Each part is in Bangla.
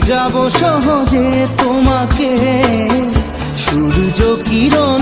যাব সহজে তোমাকে। সূর্য কিরণ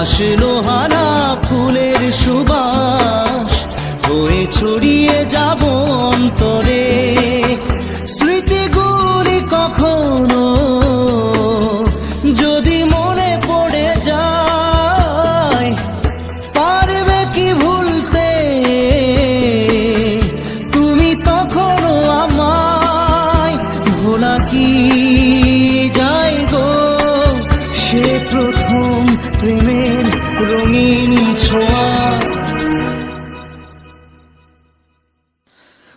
হাসলো হানা ফুলের সুবাস। হয়ে ছড়িয়ে যাব অন্তরে। স্মৃতিগুলি কখনো যদি মনে পড়ে যায়, পারবে কি ভুলতে? তুমি তখনও আমায় ভোলা কি?